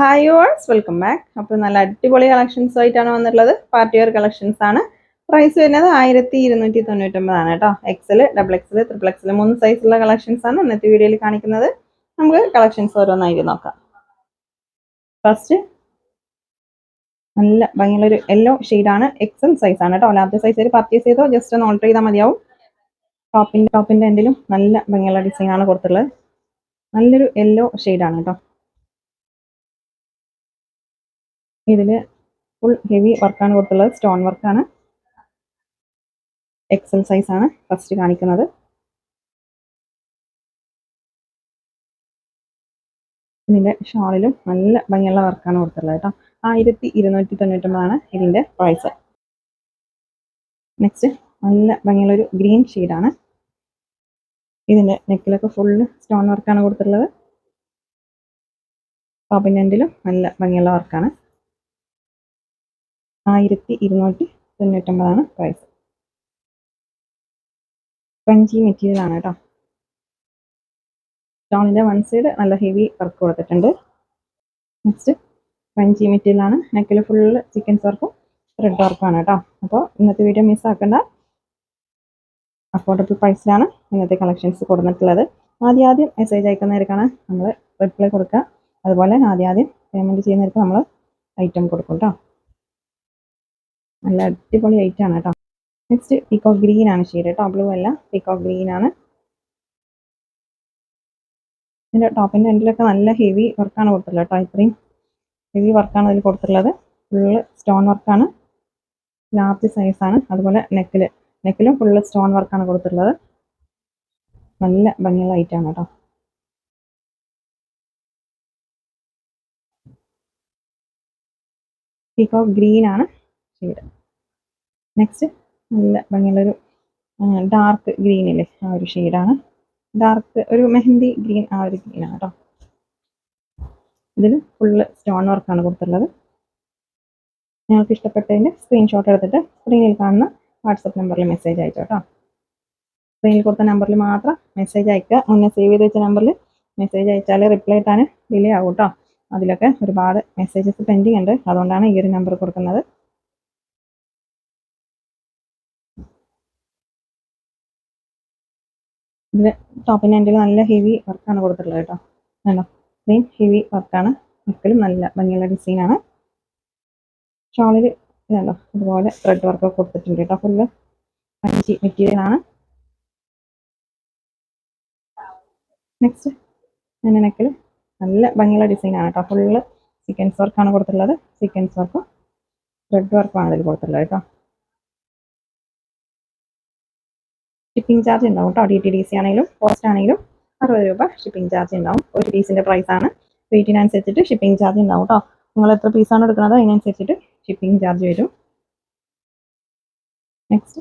Hi yours welcome back അപ്പോൾ നല്ല അടിപൊളി കളക്ഷൻസ് ആയിട്ടാണ് വന്നിട്ടുള്ളത്. പാർട്ടി വെയർ കളക്ഷൻസ് ആണ്. പ്രൈസ് വരുന്നത് ആയിരത്തി ഇരുന്നൂറ്റി തൊണ്ണൂറ്റൊമ്പതാണ് കേട്ടോ XL double XL triple XL മൂന്ന് സൈസുള്ള കളക്ഷൻസ് ആണ് ഇന്നത്തെ വീഡിയോയിൽ കാണിക്കുന്നത്. നമുക്ക് കളക്ഷൻസ് ഓരോന്നായിട്ട് നോക്കാം. ഫസ്റ്റ് നല്ല ഭയങ്കര യെല്ലോ ഷെയ്ഡാണ് എക്സൽ സൈസ് ആണ് കേട്ടോ. ലാർജ് സൈസിൽ പർച്ചേസ് ചെയ്തോ ജസ്റ്റ് ഒന്ന് ഓൾട്ടർ ചെയ്താൽ മതിയാവും. ടോപ്പിന്റെ ടോപ്പിന്റെ എൻഡിലും നല്ല ഭംഗിയുള്ള ഡിസൈൻ ആണ് കൊടുത്തിട്ടുള്ളത്. നല്ലൊരു യെല്ലോ ഷെയ്ഡാണ് കേട്ടോ. ഇതിൽ ഫുൾ ഹെവി വർക്കാണ് കൊടുത്തുള്ളത്. സ്റ്റോൺ വർക്കാണ് എക്സൽ സൈസ് ആണ് ഫസ്റ്റ് കാണിക്കുന്നത്. ഇതിന്റെ ഷാളിലും നല്ല ഭംഗിയുള്ള വർക്കാണ് കൊടുത്തുള്ളത് കേട്ടോ. ആയിരത്തി ഇരുന്നൂറ്റി തൊണ്ണൂറ്റൊമ്പതാണ് ഇതിന്റെ പ്രൈസ് നെക്സ്റ്റ് നല്ല ഭംഗിയുള്ള ഒരു ഗ്രീൻ ഷെയ്ഡാണ് ഇതിന്റെ നെക്കിലൊക്കെ ഫുള്ള് സ്റ്റോൺ വർക്കാണ് കൊടുത്തിട്ടുള്ളത് ടോപ്പിന്റെ നല്ല ഭംഗിയുള്ള വർക്കാണ് ആയിരത്തി ഇരുന്നൂറ്റി തൊണ്ണൂറ്റൊമ്പതാണ് പ്രൈസ് ഫ്രഞ്ചി മെറ്റീരിയൽ ആണ് കേട്ടോ സ്റ്റോണിന്റെ വൺ സൈഡ് നല്ല ഹെവി വർക്ക് കൊടുത്തിട്ടുണ്ട്. നെക്സ്റ്റ് ഫ്രഞ്ചി മെറ്റീരിയൽ ആണ്. നെക്കിൽ ഫുള്ള് ചിക്കൻസ് വർക്കും റെഡ് വർക്കുമാണ് കേട്ടോ അപ്പോൾ ഇന്നത്തെ വീഡിയോ മിസ് ആക്കണ്ട. അഫോർഡബിൾ പ്രൈസിലാണ് ഇന്നത്തെ കളക്ഷൻസ് കൊടുത്തിട്ടുള്ളത് ആദ്യം ആദ്യം മെസ്സേജ് അയക്കുന്നവർക്കാണ് നമ്മൾ റിപ്ലൈ കൊടുക്കുക. അതുപോലെ ആദ്യം ആദ്യം പേയ്മെന്റ് ചെയ്യുന്നവർക്ക് നമ്മൾ ഐറ്റം കൊടുക്കും കേട്ടോ നല്ല അടിപൊളി ഐറ്റം ആണ് കേട്ടോ. നെക്സ്റ്റ് പീക്കോ ഗ്രീൻ ആണ് ഷെയ്ഡ് കേട്ടോ ബ്ലൂ അല്ല പീക്കോ ഗ്രീൻ ആണ്. ഇതിന്റെ ടോപ്പിന്റെ എൻഡിലൊക്കെ നല്ല ഹെവി വർക്കാണ് കൊടുത്തിട്ടുള്ളത് കേട്ടോ ഇത്രയും. ഹെവി വർക്കാണ് അതിൽ കൊടുത്തിട്ടുള്ളത്. ഫുള്ള് സ്റ്റോൺ വർക്കാണ് ലാർജ് സൈസാണ് അതുപോലെ നെക്കിൽ നെക്കിലും ഫുള്ള് സ്റ്റോൺ വർക്കാണ് കൊടുത്തിട്ടുള്ളത്. നല്ല ഭംഗിയുള്ള ഐറ്റമാണ് കേട്ടോ. പീക്കോ ഗ്രീൻ ആണ്. ഷെയ്ഡ് നെക്സ്റ്റ് നല്ല ഭംഗിയുള്ളൊരു ഡാർക്ക് ഗ്രീനില്ലേ ആ ഒരു ഷെയ്ഡാണ് ഡാർക്ക് ഒരു മെഹന്തി ഗ്രീൻ ആ ഒരു ഗ്രീനാണ് കേട്ടോ ഇതിൽ ഫുള്ള് സ്റ്റോൺ വർക്കാണ് കൊടുത്തിട്ടുള്ളത്. ഞങ്ങൾക്ക് ഇഷ്ടപ്പെട്ടതിന്റെ സ്ക്രീൻഷോട്ട് എടുത്തിട്ട് സ്ക്രീനിൽ കാണുന്ന വാട്സപ്പ് നമ്പറിൽ മെസ്സേജ് അയച്ചു കേട്ടോ സ്ക്രീനിൽ കൊടുത്ത നമ്പറിൽ മാത്രം മെസ്സേജ് അയക്കുക. മുന്നേ സേവ് ചെയ്ത് വെച്ച നമ്പറിൽ മെസ്സേജ് അയച്ചാൽ റിപ്ലൈ ഇട്ടാൻ ഡിലേ ആവും കേട്ടോ അതിലൊക്കെ ഒരുപാട് മെസ്സേജസ് പെൻഡിങ് ഉണ്ട്. അതുകൊണ്ടാണ് ഈ ഒരു നമ്പർ കൊടുക്കുന്നത്. ഇതിൽ ടോപ്പിന്റെ എന്റെ നല്ല ഹെവി വർക്കാണ് കൊടുത്തിട്ടുള്ളത് കേട്ടോ. കണ്ടോ? ഇത്രയും ഹെവി വർക്കാണ് നെക്കിലും നല്ല ഭംഗിയുള്ള ഡിസൈനാണ് ഷോളിൽ ഇതുണ്ടോ? അതുപോലെ ത്രെഡ് വർക്കൊക്കെ കൊടുത്തിട്ടുണ്ട് കേട്ടോ. ഫുള്ള് പഞ്ചി മെറ്റീരിയലാണ് നെക്സ്റ്റ് എന്റെ നെക്കിൽ നല്ല ഭംഗിയുള്ള ഡിസൈനാണ് കേട്ടോ. ഫുള്ള് സീക്വൻസ് വർക്കാണ് കൊടുത്തിട്ടുള്ളത്. സീക്വൻസ് വർക്കും ത്രെഡ് വർക്കുമാണ് അതിൽ കൊടുത്തിട്ടുള്ളത് കേട്ടോ. ഷിപ്പിംഗ് ചാർജ് ഉണ്ടാവും കേട്ടോ. ഡി ടി ഡി സി ആണെങ്കിലും പോസ്റ്റ് ആണെങ്കിലും അറുപത് രൂപ ഷിപ്പിംഗ് ചാർജ് ഉണ്ടാവും. ഒരു പീസിന്റെ പ്രൈസാണ് വെയിറ്റിനനുസരിച്ചിട്ട് ഷിപ്പിംഗ് ചാർജ് ഉണ്ടാവും കേട്ടോ. നിങ്ങൾ എത്ര പീസാണ് എടുക്കുന്നത്? അതിനനുസരിച്ചിട്ട് ഷിപ്പിംഗ് ചാർജ് വരും. നെക്സ്റ്റ്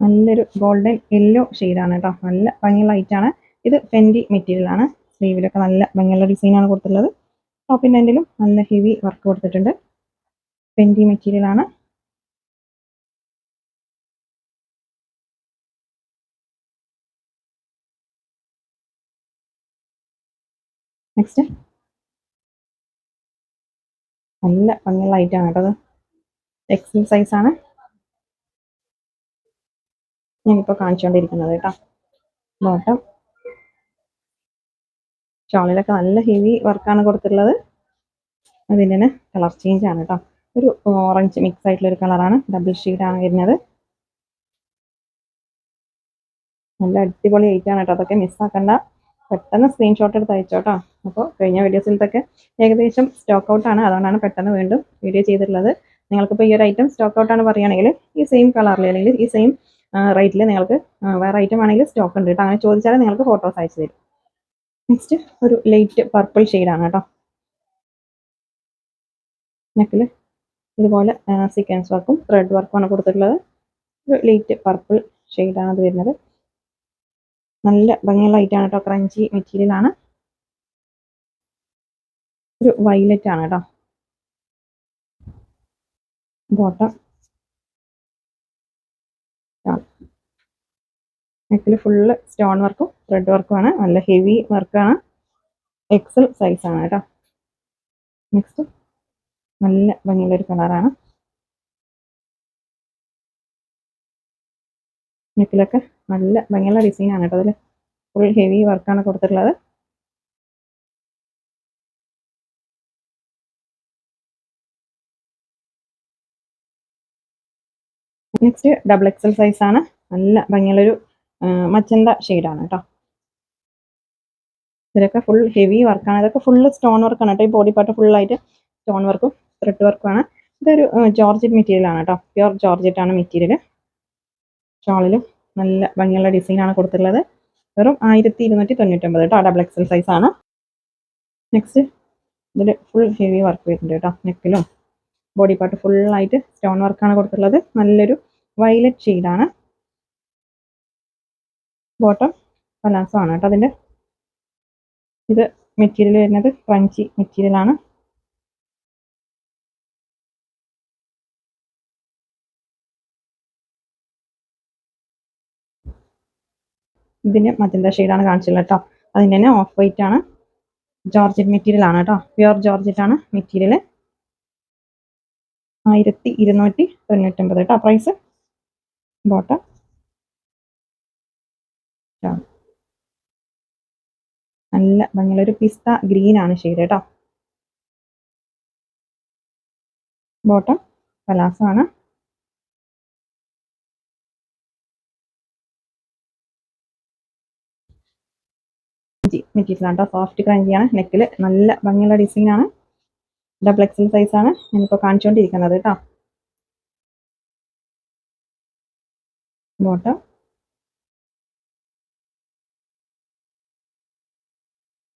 നല്ലൊരു ഗോൾഡൻ യെല്ലോ ഷെയ്ഡാണ് കേട്ടോ. നല്ല ഭംഗി ലൈറ്റ് ആണ്. ഇത് ഫെൻഡി മെറ്റീരിയൽ ആണ്. സ്ലീവിലൊക്കെ നല്ല ഭംഗിയുള്ള ഡിസൈനാണ് കൊടുത്തിട്ടുള്ളത്. ടോപ്പിന്റെ എന്റെ നല്ല ഹെവി വർക്ക് കൊടുത്തിട്ടുണ്ട്. ഫെൻഡി മെറ്റീരിയൽ നെക്സ്റ്റ് നല്ല ഭംഗിയുള്ള ഐറ്റാണ് കേട്ടത് എക്സിൽ സൈസാണ് ഞാനിപ്പോൾ കാണിച്ചുകൊണ്ടിരിക്കുന്നത് കേട്ടോ. ബോട്ടം ഷോളിലൊക്കെ നല്ല ഹെവി വർക്കാണ് കൊടുത്തിട്ടുള്ളത്. അതിന്റെ തന്നെ കളർ ചേഞ്ച് ആണ് കേട്ടോ. ഒരു ഓറഞ്ച് മിക്സ് ആയിട്ടുള്ള ഒരു കളറാണ് ഡബിൾ ഷീറ്റാണ് വരുന്നത്. നല്ല അടിപൊളി ഐറ്റാണ് കേട്ടോ. അതൊക്കെ മിസ്സാക്കണ്ട പെട്ടെന്ന് സ്ക്രീൻഷോട്ട് എടുത്ത് അയച്ചോട്ടോ അപ്പോൾ കഴിഞ്ഞ വീഡിയോസിലത്തൊക്കെ ഏകദേശം സ്റ്റോക്ക് ഔട്ടാണ് അതുകൊണ്ടാണ് പെട്ടെന്ന് വീണ്ടും വീഡിയോ ചെയ്തിട്ടുള്ളത്. നിങ്ങൾക്കിപ്പോൾ ഈ ഒരു ഐറ്റം സ്റ്റോക്ക് ഔട്ടാണ് പറയുകയാണെങ്കിൽ ഈ സെയിം കളറിൽ അല്ലെങ്കിൽ ഈ സെയിം റേറ്റിൽ നിങ്ങൾക്ക് വേറെ ഐറ്റം ആണെങ്കിൽ സ്റ്റോക്ക് ഉണ്ട് കേട്ടോ അങ്ങനെ ചോദിച്ചാൽ നിങ്ങൾക്ക് ഫോട്ടോസ് അയച്ചു തരും. നെക്സ്റ്റ് ഒരു ലൈറ്റ് പർപ്പിൾ ഷെയ്ഡാണ് കേട്ടോ നെക്കിൽ ഇതുപോലെ സീക്വൻസ് വർക്കും ത്രെഡ് വർക്കുമാണ് കൊടുത്തിട്ടുള്ളത്. ഒരു ലൈറ്റ് പർപ്പിൾ ഷെയ്ഡാണ് അത് വരുന്നത്. നല്ല ഭംഗിയുള്ള ഐറ്റാണ് കേട്ടോ ക്രഞ്ചി മെറ്റീരിയലാണ് ഒരു വൈലറ്റ് ആണ് കേട്ടോ ബോട്ടം നെക്കിൽ ഫുള്ള് സ്റ്റോൺ വർക്കും ത്രെഡ് വർക്കുമാണ് നല്ല ഹെവി വർക്കാണ് എക്സൽ സൈസാണ് കേട്ടോ നെക്സ്റ്റ് നല്ല ഭംഗിയുള്ളൊരു കളറാണ് നെക്കിലൊക്കെ നല്ല ഭംഗിയുള്ള ഡിസൈനാണ് കേട്ടോ അതിൽ ഫുൾ ഹെവി വർക്കാണ് കൊടുത്തിട്ടുള്ളത്. നെക്സ്റ്റ് ഡബിൾ എക്സൽ സൈസാണ് നല്ല ഭംഗിയുള്ളൊരു മച്ചന്ത ഷെയ്ഡാണ് കേട്ടോ. ഇതിലൊക്കെ ഫുൾ ഹെവി വർക്കാണ് ഇതൊക്കെ ഫുള്ള് സ്റ്റോൺ വർക്കാണ് കേട്ടോ. ഈ ബോഡി പാർട്ട് ഫുള്ളായിട്ട് സ്റ്റോൺ വർക്കും ത്രെഡ് വർക്കുമാണ് ഇതൊരു ജോർജറ്റ് മെറ്റീരിയൽ ആണ് കേട്ടോ. പ്യുർ ജോർജറ്റ് ആണ് മെറ്റീരിയൽ ഷോളിലും നല്ല ഭംഗിയുള്ള ഡിസൈനാണ് കൊടുത്തിട്ടുള്ളത്. വെറും ആയിരത്തി ഇരുന്നൂറ്റി തൊണ്ണൂറ്റൊമ്പത് കേട്ടോ ഡബിൾ എക്സൽ സൈസ് ആണ്. നെക്സ്റ്റ് ഇതിൽ ഫുൾ ഹെവി വർക്ക് വരുന്നുണ്ട് കേട്ടോ നെക്കിലും ബോഡി പാർട്ട് ഫുള്ളായിട്ട് സ്റ്റോൺ വർക്കാണ് കൊടുത്തിട്ടുള്ളത്. നല്ലൊരു വയലറ്റ് ഷെയ്ഡാണ് ബോട്ടം പലാസോ ആണ് കേട്ടോ അതിന്റെ ഇത് മെറ്റീരിയൽ വരുന്നത് ക്രഞ്ചി മെറ്റീരിയൽ ഇതിന്റെ മജന്ത ഷെയ്ഡാണ് കാണിച്ചിട്ടുള്ളത് കേട്ടോ. അതിന്റെ തന്നെ ഓഫ് വൈറ്റ് ആണ്. ജോർജറ്റ് മെറ്റീരിയൽ ആണ് കേട്ടോ. പ്യുർ ജോർജറ്റ് ആണ് മെറ്റീരിയൽ ആയിരത്തി ഇരുന്നൂറ്റി തൊണ്ണൂറ്റൊമ്പത് കേട്ടോ. പ്രൈസ് ബോട്ടം നല്ല ഭംഗിയുള്ളൊരു പിസ്ത ഗ്രീൻ ആണ് ഷെയ്ഡ് കേട്ടോ. ബോട്ടം പലാസോ മെറ്റീരിയൽ ആണ് കേട്ടോ സോഫ്റ്റ് ക്രഞ്ചിയാണ് നെക്കിൽ നല്ല ഭംഗിയുള്ള ഡിസൈൻ ആണ്. ഡബിൾ എക്സൽ സൈസ് ആണ്. ഞാനിപ്പോൾ കാണിച്ചുകൊണ്ടിരിക്കുന്നത് കേട്ടോ ബോട്ടം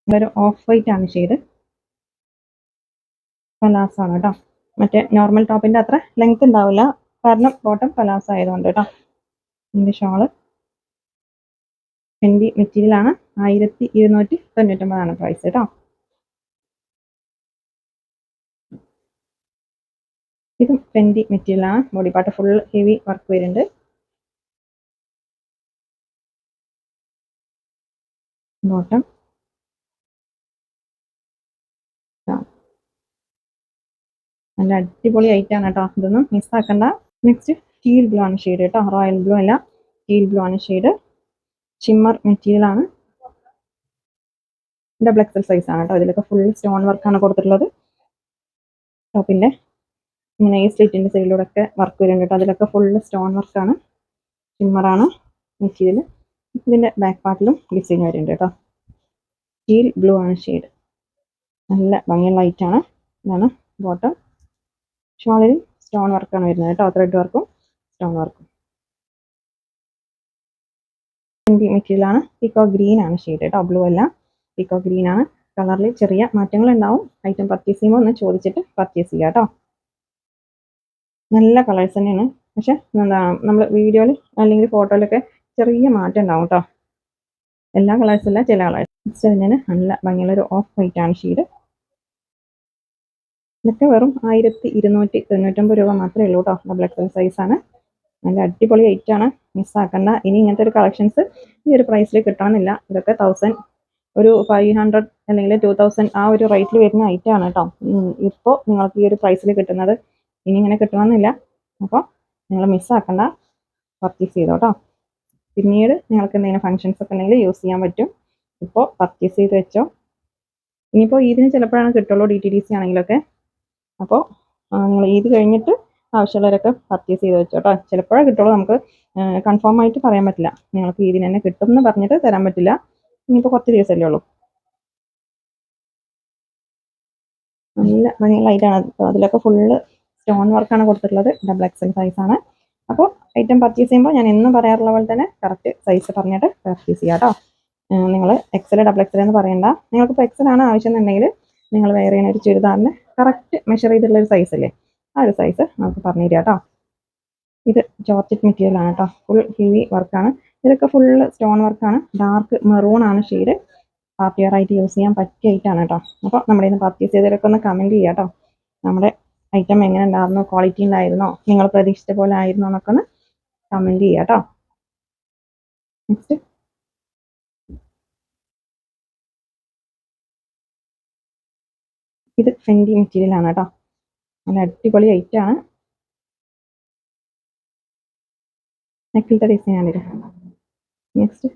ഒരു ഓഫ് വൈറ്റ് ആണ് ഷെയ്ഡ് പലാസോ ആണ് കേട്ടോ മറ്റേ നോർമൽ ടോപ്പിന്റെ അത്ര ലെങ്ത് ഉണ്ടാവില്ല. കാരണം ബോട്ടം പലാസോ ആയതുകൊണ്ട് കേട്ടോ ഇതിന്റെ ഷോൾ ഫെൻഡി മെറ്റീരിയൽ ആണ്. ആയിരത്തി ഇരുന്നൂറ്റി തൊണ്ണൂറ്റൊമ്പതാണ് പ്രൈസ് കേട്ടോ ഇതും ഫെൻഡി മെറ്റീരിയൽ ആണ്. Body part full heavy work വരുന്നുണ്ട്. ബോട്ടം നല്ല അടിപൊളി ഐറ്റാണ് കേട്ടോ ഇതൊന്നും മിസ്സാക്കണ്ട നെക്സ്റ്റ് സ്റ്റീൽ ബ്ലൂ ആണ് ഷെയ്ഡ് കേട്ടോ റോയൽ ബ്ലൂ അല്ല. സ്റ്റീൽ ബ്ലൂ ആണ് ഷെയ്ഡ് ഷിമ്മർ മെറ്റീരിയലാണ് ഡബിൾ എക്സൽ സൈസ് ആണ് കേട്ടോ. ഇതിലൊക്കെ ഫുൾ സ്റ്റോൺ വർക്കാണ് കൊടുത്തിട്ടുള്ളത്. ടോപ്പിന്റെ ഇങ്ങനെ ഈ സ്ലിറ്റിന്റെ സൈഡിലൂടെ ഒക്കെ വർക്ക് വരുന്നുണ്ട് കേട്ടോ. അതിലൊക്കെ ഫുൾ സ്റ്റോൺ വർക്കാണ് ഷിമ്മറാണ് മെറ്റീരിയൽ ഇതിന്റെ ബാക്ക് പാർട്ടിലും ഡിസൈൻ വരുന്നുണ്ട് കേട്ടോ. സ്റ്റീൽ ബ്ലൂ ആണ് ഷെയ്ഡ് നല്ല ഭംഗിയുള്ള ലൈറ്റാണ് ഇതാണ് ബോട്ടം ഷോളിൽ സ്റ്റോൺ വർക്കാണ് വരുന്നത് കേട്ടോ. ത്രെഡ് വർക്കും സ്റ്റോൺ വർക്കും മെറ്റീരിയൽ ആണ്. പീക്കോ ഗ്രീൻ ആണ് ഷെയ്ഡ് കേട്ടോ ബ്ലൂ അല്ല. പീക്കോ ഗ്രീൻ ആണ്. കളറിൽ ചെറിയ മാറ്റങ്ങൾ ഉണ്ടാവും. ഐറ്റം പർച്ചേസ് ചെയ്യുമ്പോൾ ഒന്ന് ചോദിച്ചിട്ട് പർച്ചേസ് ചെയ്യുക കേട്ടോ നല്ല കളേഴ്സ് തന്നെയാണ്. പക്ഷെ എന്താ നമ്മൾ വീഡിയോയിൽ അല്ലെങ്കിൽ ഫോട്ടോയിലൊക്കെ ചെറിയ മാറ്റം ഉണ്ടാവും കേട്ടോ എല്ലാ കളേഴ്സും അല്ല ചില കളേഴ്സ് നെക്സ്റ്റ് അതിന് നല്ല ഭംഗിയുള്ളൊരു ഓഫ് വൈറ്റ് ആണ് ഷീഡ് ഇതൊക്കെ വെറും ആയിരത്തി ഇരുന്നൂറ്റി തൊണ്ണൂറ്റൊമ്പത് രൂപ മാത്രമേ ഉള്ളൂ കേട്ടോ ഡബിൾ എക്സൽ സൈസ് ആണ്. നല്ല അടിപൊളി ഐറ്റം ആണ്. മിസ്സാക്കണ്ട ഇനി ഇങ്ങനത്തെ ഒരു കളക്ഷൻസ് ഈ ഒരു പ്രൈസിൽ കിട്ടണമെന്നില്ല ഇതൊക്കെ തൗസൻഡ് ഒരു ഫൈവ് ഹൺഡ്രഡ് അല്ലെങ്കിൽ ടു തൗസൻഡ് ആ ഒരു റേറ്റിൽ വരുന്ന ഐറ്റം ആണ് കേട്ടോ ഇപ്പോൾ നിങ്ങൾക്ക് ഈ ഒരു പ്രൈസിൽ കിട്ടുന്നത് ഇനി ഇങ്ങനെ കിട്ടണമെന്നില്ല. അപ്പോൾ നിങ്ങൾ മിസ്സാക്കണ്ട പർച്ചേസ് ചെയ്തോ കേട്ടോ പിന്നീട് നിങ്ങൾക്ക് എന്തെങ്കിലും ഫങ്ഷൻസ് ഒക്കെ ഉണ്ടെങ്കിൽ യൂസ് ചെയ്യാൻ പറ്റും. ഇപ്പോൾ പർച്ചേസ് ചെയ്ത് വെച്ചോ. ഇനിയിപ്പോൾ ഇതിന് ചിലപ്പോഴാണ് കിട്ടുള്ളൂ ഡി ടി ഡി സി ആണെങ്കിലൊക്കെ. അപ്പോൾ നിങ്ങൾ ഈദ് കഴിഞ്ഞിട്ട് ആവശ്യമുള്ളവരൊക്കെ പർച്ചേസ് ചെയ്ത് വെച്ചോ കേട്ടോ ചിലപ്പോഴേ കിട്ടുള്ളൂ നമുക്ക് കൺഫേം ആയിട്ട് പറയാൻ പറ്റില്ല. നിങ്ങൾക്ക് ഇതിന് തന്നെ കിട്ടും എന്ന് പറഞ്ഞിട്ട് തരാൻ പറ്റില്ല. ഇനിയിപ്പോൾ കുറച്ച് ദിവസമല്ലേ ഉള്ളൂ. നല്ല ഭംഗിയുള്ള ലൈറ്റാണ് അതിലൊക്കെ ഫുള്ള് സ്റ്റോൺ വർക്കാണ് കൊടുത്തിട്ടുള്ളത്. ഡബിൾ എക്സൽ സൈസ് ആണ്. അപ്പോൾ ഐറ്റം പർച്ചേസ് ചെയ്യുമ്പോൾ ഞാൻ എന്നും പറയാറുള്ള പോലെ തന്നെ കറക്റ്റ് സൈസ് പറഞ്ഞിട്ട് പർച്ചേസ് ചെയ്യാം കേട്ടോ നിങ്ങൾ എക്സൽ ഡബിൾ എക്സൽ എന്ന് പറയണ്ട. നിങ്ങൾക്കിപ്പോൾ എക്സൽ ആണ് ആവശ്യം എന്നുണ്ടെങ്കിൽ നിങ്ങൾ വെയർ ചെയ്യുന്ന ഒരു ചുരിദാറിന് കറക്റ്റ് മെഷർ ചെയ്തിട്ടുള്ള ഒരു സൈസ് അല്ലേ? ആ ഒരു സൈസ് നമുക്ക് പറഞ്ഞു തരാം കേട്ടോ ഇത് ജോർജറ്റ് മെറ്റീരിയൽ ആണ് കേട്ടോ. ഫുൾ ഹെവി വർക്കാണ് ഇതൊക്കെ ഫുൾ സ്റ്റോൺ വർക്കാണ് ഡാർക്ക് മെറൂൺ ആണ് ഷെയ്ഡ് പാർട്ടി ആയിട്ട് യൂസ് ചെയ്യാൻ പറ്റിയ ഐറ്റാണ് കേട്ടോ. അപ്പോൾ നമ്മുടെ ഇന്ന് പർച്ചേസ് ചെയ്തവരൊക്കെ ഒന്ന് കമന്റ് ചെയ്യാം കേട്ടോ. നമ്മുടെ ഐറ്റം എങ്ങനെ ഉണ്ടായിരുന്നു ക്വാളിറ്റി ഉണ്ടായിരുന്നോ നിങ്ങൾ പ്രതീക്ഷിച്ച പോലെ ആയിരുന്നോ എന്നൊക്കെ ഒന്ന് കമന്റ് ചെയ്യാം കേട്ടോ. നെക്സ്റ്റ് ഇത് ഫെൻഡി മെറ്റീരിയൽ ആണ് കേട്ടോ. നല്ല അടിപൊളി ഐറ്റം ആണ് നെക്കിലത്തെ ആണ് ഇത്. നെക്സ്റ്റ്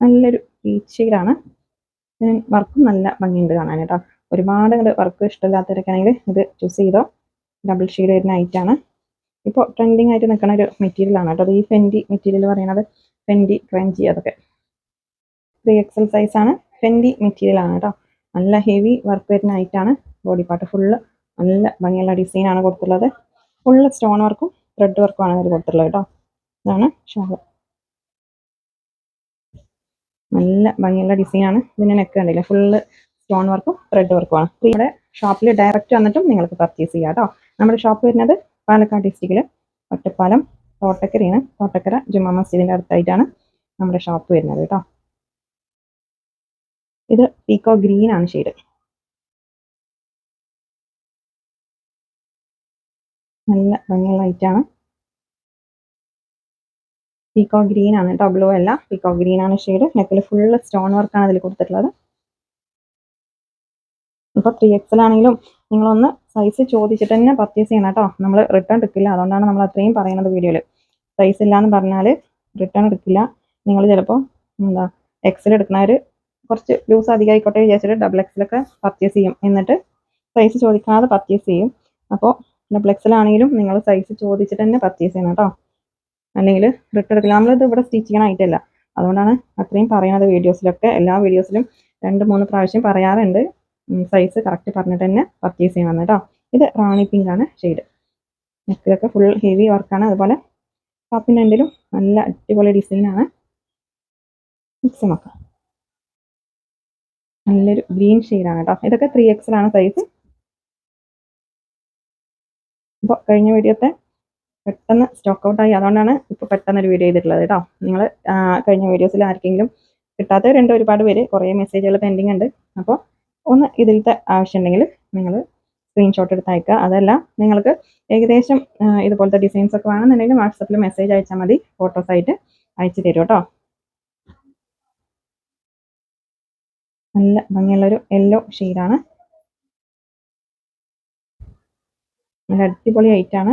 നല്ലൊരു പീച്ച് ആണ്. വർക്കും നല്ല ഭംഗിയുണ്ട് കാണാൻ കേട്ടോ. ഒരുപാട് അങ്ങോട്ട് വർക്ക് ഇഷ്ടമില്ലാത്തവരൊക്കെ ആണെങ്കിൽ ഇത് ചൂസ് ചെയ്തോ. ഡബിൾ ഷീഡ് വരുന്ന ഐറ്റാണ് ഇപ്പോൾ ട്രെൻഡിങ് ആയിട്ട് നിൽക്കുന്ന ഒരു മെറ്റീരിയൽ ആണ് കേട്ടോ. ഈ ഫെൻഡി മെറ്റീരിയൽ പറയുന്നത് ഫെൻഡി ക്രഞ്ചി അതൊക്കെ. ത്രീ എക്സൽ ആണ്. ഫെൻഡി മെറ്റീരിയൽ ആണ് കേട്ടോ. നല്ല ഹെവി വർക്ക് വരുന്ന ഐറ്റാണ് ബോഡി പാർട്ട് ഫുള്ള് നല്ല ഭംഗിയുള്ള ഡിസൈനാണ് ആണ് കൊടുത്തിട്ടുള്ളത് ഫുള്ള് സ്റ്റോൺ വർക്കും ത്രെഡ് വർക്കും ആണ് ഇതിൽ കൊടുത്തിട്ടുള്ളത് കേട്ടോ. ഇതാണ് ഷാൾ. നല്ല ഭംഗിയുള്ള ഡിസൈൻ ആണ്. ഇതിന് നെക്ക് കണ്ടില്ല? ഫുള്ള് സ്റ്റോൺ വർക്കും ത്രെഡ് വർക്കും ആണ്. നമ്മുടെ ഷോപ്പിൽ ഡയറക്റ്റ് വന്നിട്ടും നിങ്ങൾക്ക് പർച്ചേസ് ചെയ്യാം കേട്ടോ നമ്മുടെ ഷോപ്പ് വരുന്നത് പാലക്കാട് ഡിസ്ട്രിക്റ്റിൽ ഒറ്റപ്പാലം തോട്ടക്കരയാണ്. തോട്ടക്കര ജുമാ മസ്ജിദിന്റെ അടുത്തായിട്ടാണ് നമ്മുടെ ഷോപ്പ് വരുന്നത് കേട്ടോ ഇത് പീക്കോ ഗ്രീൻ ആണ് ഷെയ്ഡ് നല്ല ഭംഗിയുള്ള ഐറ്റാണ് പീക്കോ ഗ്രീൻ ആണ് കേട്ടോ ബ്ലൂ അല്ല. പീക്കോ ഗ്രീൻ ആണ് ഷെയ്ഡ് നെക്കിൽ ഫുള്ള് സ്റ്റോൺ വർക്കാണ് അതിൽ കൊടുത്തിട്ടുള്ളത്. ഇപ്പൊ ത്രീ എക്സൽ ആണെങ്കിലും നിങ്ങളൊന്ന് സൈസ് ചോദിച്ചിട്ട് തന്നെ പർച്ചേസ് ചെയ്യണം കേട്ടോ. നമ്മൾ റിട്ടേൺ എടുക്കില്ല. അതുകൊണ്ടാണ് നമ്മൾ അത്രയും പറയുന്നത് വീഡിയോയിൽ സൈസ് ഇല്ല എന്ന് പറഞ്ഞാൽ റിട്ടേൺ എടുക്കില്ല. നിങ്ങൾ ചിലപ്പോൾ എന്താ എക്സൽ എടുക്കുന്നവർ കുറച്ച് ലൂസ് അധികം ആയിക്കോട്ടെ വിചാരിച്ചിട്ട് ഡബിൾ എക്സലൊക്കെ പർച്ചേസ് ചെയ്യും. എന്നിട്ട് സൈസ് ചോദിക്കാതെ പർച്ചേസ് ചെയ്യും. അപ്പോൾ ഡബിൾ എക്സൽ ആണെങ്കിലും നിങ്ങൾ സൈസ് ചോദിച്ചിട്ട് തന്നെ പർച്ചേസ് ചെയ്യണം കേട്ടോ. അല്ലെങ്കിൽ റിട്ടേൺ എടുക്കില്ല. നമ്മളിത് ഇവിടെ സ്റ്റിച്ച് ചെയ്യാനായിട്ടല്ല അതുകൊണ്ടാണ് അത്രയും പറയുന്നത് വീഡിയോസിലൊക്കെ. എല്ലാ വീഡിയോസിലും രണ്ട് മൂന്ന് പ്രാവശ്യം പറയാറുണ്ട്. സൈസ് കറക്റ്റ് പറഞ്ഞിട്ട് തന്നെ പർച്ചേസ് ചെയ്യണം കേട്ടോ ഇത് റാണി പിങ്ക് ആണ് ഷെയ്ഡ് നെക്കിലൊക്കെ ഫുൾ ഹെവി വർക്കാണ് അതുപോലെ ടോപ്പിന്റെ എന്റെ നല്ല അടിപൊളി ഡിസൈനാണ് മിക്സ് നോക്കാം നല്ലൊരു ഗ്രീൻ ഷെയ്ഡാണ് കേട്ടോ ഇതൊക്കെ ത്രീ എക്സലാണ് സൈസ് അപ്പോൾ കഴിഞ്ഞ വീഡിയോത്തെ പെട്ടെന്ന് സ്റ്റോക്ക് ഔട്ട് ആയി. അതുകൊണ്ടാണ് ഇപ്പോൾ പെട്ടെന്ന് ഒരു വീഡിയോ ചെയ്തിട്ടുള്ളത് കേട്ടോ നിങ്ങൾ കഴിഞ്ഞ വീഡിയോസിൽ ആർക്കെങ്കിലും കിട്ടാത്തവരുണ്ട് ഒരുപാട് പേര്. കുറേ മെസ്സേജുകൾ പെൻഡിങ് ഉണ്ട്. അപ്പോൾ ഒന്ന് ഇതിലത്തെ ആവശ്യമുണ്ടെങ്കിൽ നിങ്ങൾ സ്ക്രീൻഷോട്ട് എടുത്ത് അയക്കുക അതല്ല നിങ്ങൾക്ക് ഏകദേശം ഇതുപോലത്തെ ഡിസൈൻസ് ഒക്കെ വേണമെന്നുണ്ടെങ്കിൽ വാട്സപ്പിൽ മെസ്സേജ് അയച്ചാൽ മതി. ഫോട്ടോസ് ആയിട്ട് അയച്ചു തരും കേട്ടോ നല്ല ഭംഗിയുള്ളൊരു യെല്ലോ ഷെയ്ഡാണ് നല്ല അടിപൊളി ഐറ്റാണ്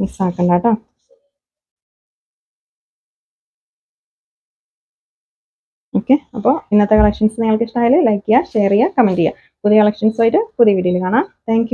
മിസ്സാക്കണ്ട കേട്ടോ ഓക്കെ അപ്പോൾ ഇന്നത്തെ കളക്ഷൻസ് നിങ്ങൾക്ക് ഇഷ്ടമായാൽ ലൈക്ക് ചെയ്യുക ഷെയർ ചെയ്യുക കമന്റ് ചെയ്യുക. പുതിയ കളക്ഷൻസുമായിട്ട് പുതിയ വീഡിയോയിൽ കാണാം. താങ്ക്